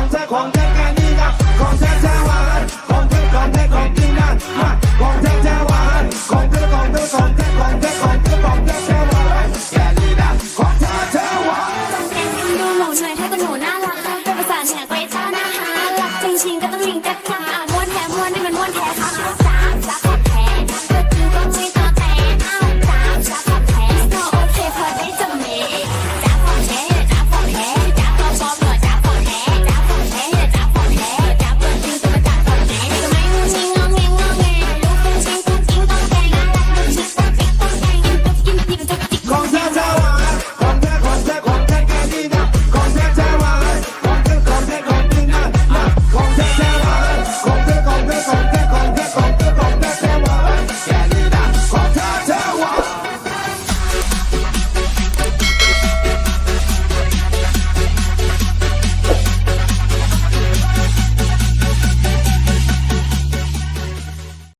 ของเธอของเธอการนี้นะของเธอเธอว่าของเธอของเธอของ